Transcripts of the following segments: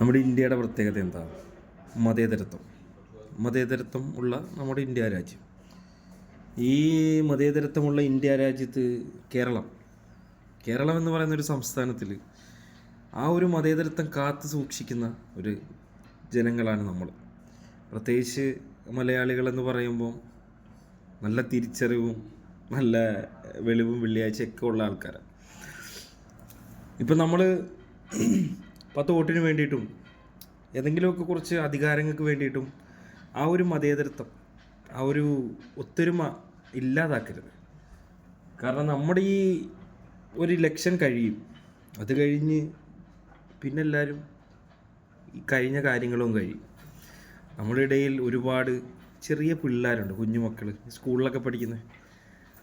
നമ്മുടെ ഇന്ത്യയുടെ പ്രത്യേകത എന്താ? മതേതരത്വം. മതേതരത്വം ഉള്ള നമ്മുടെ ഇന്ത്യ രാജ്യം. ഈ മതേതരത്വമുള്ള ഇന്ത്യ രാജ്യത്ത് കേരളം. കേരളം എന്ന് പറയുന്ന ഒരു സംസ്ഥാനത്തിൽ ആ ഒരു മതേതരത്വം കാത്തു സൂക്ഷിക്കുന്ന ഒരു ജനങ്ങളാണ് നമ്മൾ പ്രത്യേകിച്ച് മലയാളികളെന്ന് പറയുമ്പോൾ നല്ല തിരിച്ചറിവും നല്ല വെളിവും വെള്ളിയാഴ്ചയൊക്കെ ഉള്ള ആൾക്കാരാണ് ഇപ്പം നമ്മൾ പത്ത് വോട്ടിന് വേണ്ടിയിട്ടും ഏതെങ്കിലുമൊക്കെ കുറച്ച് അധികാരങ്ങൾക്ക് വേണ്ടിയിട്ടും ആ ഒരു മതേതരത്വം ആ ഒരു ഒത്തൊരുമ ഇല്ലാതാക്കരുത്. കാരണം നമ്മുടെ ഈ ഒരു ഇലക്ഷൻ കഴിയും. അത് കഴിഞ്ഞ് പിന്നെ എല്ലാവരും ഈ കഴിഞ്ഞ കാര്യങ്ങളും കഴിയും. നമ്മുടെ ഇടയിൽ ഒരുപാട് ചെറിയ പിള്ളേരുണ്ട് കുഞ്ഞുമക്കൾ സ്കൂളിലൊക്കെ പഠിക്കുന്ന.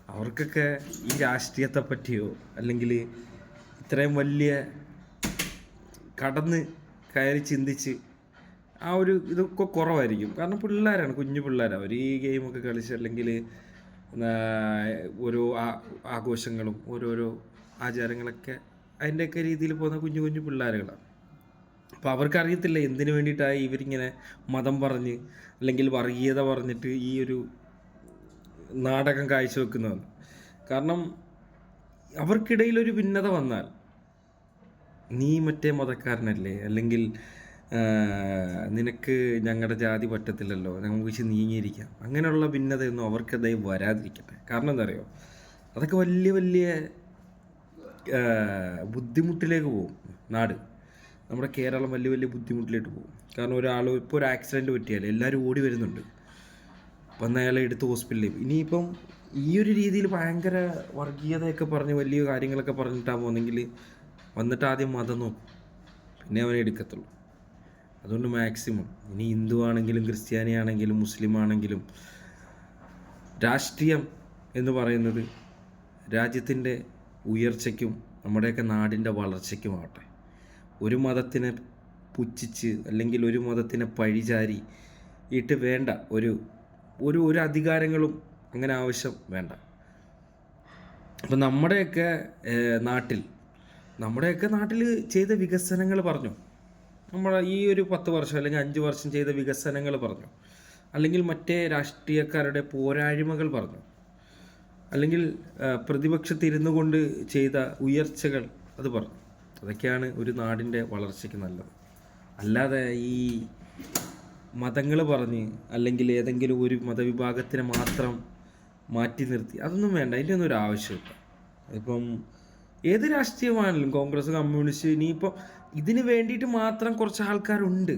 അവർക്കൊക്കെ ഈ രാഷ്ട്രീയത്തെ പറ്റിയോ അല്ലെങ്കിൽ ഇത്രയും വലിയ കടന്ന് കയറി ചിന്തിച്ച് ആ ഒരു ഇതൊക്കെ കുറവായിരിക്കും. കാരണം പിള്ളേരാണ് കുഞ്ഞു പിള്ളേരാണ് അവർ ഈ ഗെയിമൊക്കെ കളിച്ച് അല്ലെങ്കിൽ ഓരോ ആഘോഷങ്ങളും ഓരോരോ ആചാരങ്ങളൊക്കെ അതിന്റെയൊക്കെ രീതിയിൽ പോകുന്ന കുഞ്ഞു കുഞ്ഞു പിള്ളേരുകളാണ്. അപ്പോൾ അവർക്കറിയത്തില്ല എന്തിനു വേണ്ടിയിട്ടാണ് ഇവരിങ്ങനെ മതം പറഞ്ഞ് അല്ലെങ്കിൽ വർഗീയത പറഞ്ഞിട്ട് ഈ ഒരു നാടകം കാഴ്ചവെക്കുന്നതെന്ന്. കാരണം അവർക്കിടയിലൊരു ഭിന്നത വന്നാൽ നീ മറ്റേ മതക്കാരനല്ലേ? അല്ലെങ്കിൽ നിനക്ക് ഞങ്ങളുടെ ജാതി പറ്റത്തില്ലല്ലോ. നമുക്ക് വെച്ച് നീങ്ങിയിരിക്കാം. അങ്ങനെയുള്ള ഭിന്നതയൊന്നും അവർക്കിടയിൽ വരാതിരിക്കട്ടെ. കാരണം എന്താ അറിയോ അതൊക്കെ വലിയ വലിയ ബുദ്ധിമുട്ടിലേക്ക് പോകും നാട്. നമ്മുടെ കേരളം വലിയ വലിയ ബുദ്ധിമുട്ടിലേക്ക് പോകും. കാരണം ഒരാൾ ഇപ്പോൾ ഒരു ആക്സിഡന്റ് പറ്റിയാൽ എല്ലാവരും ഓടി വരുന്നുണ്ട്. വന്ന അയാളെ എടുത്ത് ഹോസ്പിറ്റലിൽ ഇനിയിപ്പം ഈ ഒരു രീതിയിൽ ഭയങ്കര വർഗീയതയൊക്കെ പറഞ്ഞ് വലിയ കാര്യങ്ങളൊക്കെ പറഞ്ഞിട്ടാണ് പോകുന്നെങ്കിൽ വന്നിട്ട് ആദ്യം മതം നോക്കും. പിന്നെ അവനെ എടുക്കത്തുള്ളൂ. അതുകൊണ്ട് മാക്സിമം ഇനി ഹിന്ദു ആണെങ്കിലും ക്രിസ്ത്യാനി ആണെങ്കിലും മുസ്ലിം ആണെങ്കിലും രാഷ്ട്രീയം എന്ന് പറയുന്നത് രാജ്യത്തിന്റെ ഉയർച്ചയ്ക്കും നമ്മുടെയൊക്കെ നാടിന്റെ വളർച്ചയ്ക്കുമാവട്ടെ ഒരു മതത്തിനെ പുച്ഛിച്ച് അല്ലെങ്കിൽ ഒരു മതത്തിനെ പഴിചാരി ഇട്ട് വേണ്ട. ഒരു ഒരു ഒരു അധികാരങ്ങളും അങ്ങനെ ആവശ്യം വേണ്ട. അപ്പം നമ്മുടെയൊക്കെ നാട്ടിൽ നമ്മുടെയൊക്കെ നാട്ടിൽ ചെയ്ത വികസനങ്ങൾ പറഞ്ഞു. നമ്മുടെ ഈ ഒരു പത്ത് വർഷം അല്ലെങ്കിൽ അഞ്ച് വർഷം ചെയ്ത വികസനങ്ങൾ പറഞ്ഞു. അല്ലെങ്കിൽ മറ്റേ രാഷ്ട്രീയക്കാരുടെ പോരായ്മകൾ പറഞ്ഞു. അല്ലെങ്കിൽ പ്രതിപക്ഷത്തിരുന്നു കൊണ്ട് ചെയ്ത ഉയർച്ചകൾ അത് പറഞ്ഞു. അതൊക്കെയാണ് ഒരു നാടിന്റെ വളർച്ചയ്ക്ക് നല്ലത്. അല്ലാതെ ഈ മതങ്ങൾ പറഞ്ഞ് അല്ലെങ്കിൽ ഏതെങ്കിലും ഒരു മതവിഭാഗത്തിനെ മാത്രം മാറ്റി നിർത്തി അതൊന്നും വേണ്ട. അതിന്റെ ഒന്നും ഒരു ആവശ്യമില്ല. ഇപ്പം ഏത് രാഷ്ട്രീയമാണെങ്കിലും കോൺഗ്രസ് കമ്മ്യൂണിസ്റ്റ് ഇനിയിപ്പോൾ ഇതിന് വേണ്ടിയിട്ട് മാത്രം കുറച്ച് ആൾക്കാരുണ്ട്.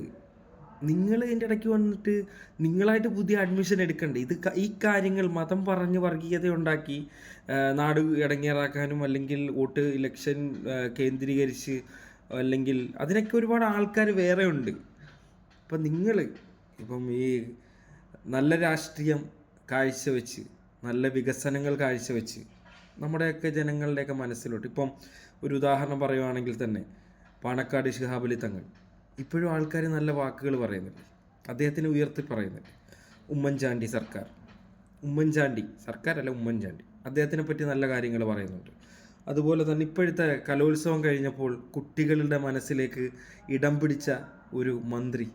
നിങ്ങൾ ഇതിന്റെ ഇടയ്ക്ക് വന്നിട്ട് നിങ്ങളായിട്ട് പുതിയ അഡ്മിഷൻ എടുക്കണ്ടേ? ഇത് ഈ കാര്യങ്ങൾ മതം പറഞ്ഞ് വർഗീയത ഉണ്ടാക്കി നാട് ഇടങ്ങേറാക്കാനും അല്ലെങ്കിൽ വോട്ട് ഇലക്ഷൻ കേന്ദ്രീകരിച്ച് അല്ലെങ്കിൽ അതിനൊക്കെ ഒരുപാട് ആൾക്കാർ വേറെ ഉണ്ട്. അപ്പം നിങ്ങൾ ഇപ്പം ഈ നല്ല രാഷ്ട്രീയം കാഴ്ചവെച്ച് നല്ല വികസനങ്ങൾ കാഴ്ചവെച്ച് നമ്മുടെയൊക്കെ ജനങ്ങളുടെയൊക്കെ മനസ്സിലോട്ട്. ഇപ്പം ഒരു ഉദാഹരണം പറയുവാണെങ്കിൽ തന്നെ പാണക്കാട് ശിഹാബലി തങ്ങൾ. ഇപ്പോഴും ആൾക്കാർ നല്ല വാക്കുകൾ പറയുന്നുണ്ട്. അദ്ദേഹത്തിന് ഉയർത്തി പറയുന്നുണ്ട്. ഉമ്മൻചാണ്ടി സർക്കാർ. ഉമ്മൻചാണ്ടി സർക്കാരല്ല ഉമ്മൻചാണ്ടി. അദ്ദേഹത്തിനെ പറ്റി നല്ല കാര്യങ്ങൾ പറയുന്നുണ്ട്. അതുപോലെ തന്നെ ഇപ്പോഴത്തെ കലോത്സവം കഴിഞ്ഞപ്പോൾ കുട്ടികളുടെ മനസ്സിലേക്ക് ഇടം പിടിച്ച ഒരു മന്ത്രി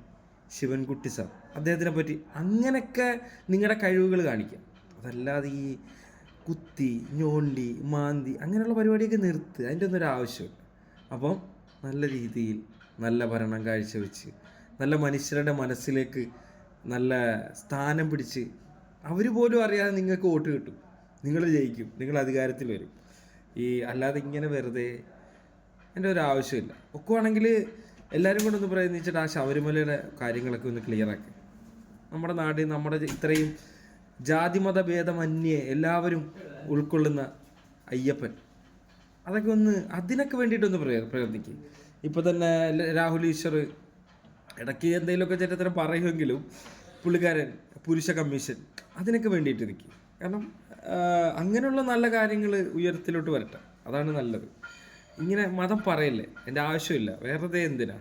ശിവൻകുട്ടി സാർ. അദ്ദേഹത്തിനെ പറ്റി അങ്ങനെയൊക്കെ നിങ്ങളുടെ കഴിവുകൾ കാണിക്കാം. അതല്ലാതെ ഈ കുത്തി ഞോണ്ടി മാന്തി അങ്ങനെയുള്ള പരിപാടിയൊക്കെ നിർത്ത്. അതിന്റെ ഒന്നും ആവശ്യമില്ല അപ്പം നല്ല രീതിയിൽ നല്ല ഭരണം കാഴ്ചവെച്ച് നല്ല മനുഷ്യരുടെ മനസ്സിലേക്ക് നല്ല സ്ഥാനം പിടിച്ച് അവർ പോലും അറിയാതെ നിങ്ങൾക്ക് വോട്ട് കിട്ടും. നിങ്ങൾ ജയിക്കും നിങ്ങൾ അധികാരത്തിൽ വരും. ഈ അല്ലാതെ ഇങ്ങനെ വെറുതെ എന്റെ ഒരു ആവശ്യമില്ല ഒക്കുവാണെങ്കിൽ എല്ലാവരും കൂടെ ഒന്ന് പ്രയത്നിച്ചിട്ട് ആ ശബരിമലയുടെ കാര്യങ്ങളൊക്കെ ഒന്ന് ക്ലിയർ ആക്കി. നമ്മുടെ നാട് നമ്മുടെ ഇത്രയും ജാതിമത ഭേദമന്യേ എല്ലാവരും ഉൾക്കൊള്ളുന്ന അയ്യപ്പൻ. അതൊക്കെ ഒന്ന് അതിനൊക്കെ വേണ്ടിയിട്ടൊന്ന് പ്രയ- പ്രയത്നിക്കും. ഇപ്പോൾ തന്നെ രാഹുൽ ഈശ്വർ ഇടയ്ക്ക് എന്തെങ്കിലുമൊക്കെ ചരിത്രം പറയുമെങ്കിലും പുള്ളിക്കാരൻ പുരുഷ കമ്മീഷൻ അതിനൊക്കെ വേണ്ടിയിട്ട് നിൽക്കും കാരണം അങ്ങനെയുള്ള നല്ല കാര്യങ്ങൾ ഉയരത്തിലോട്ട് വരട്ടെ. അതാണ് നല്ലത്. ഇങ്ങനെ മതം പറയല്ലേ? എന്റെ ആവശ്യമില്ല. വേറെ എന്തിനാ?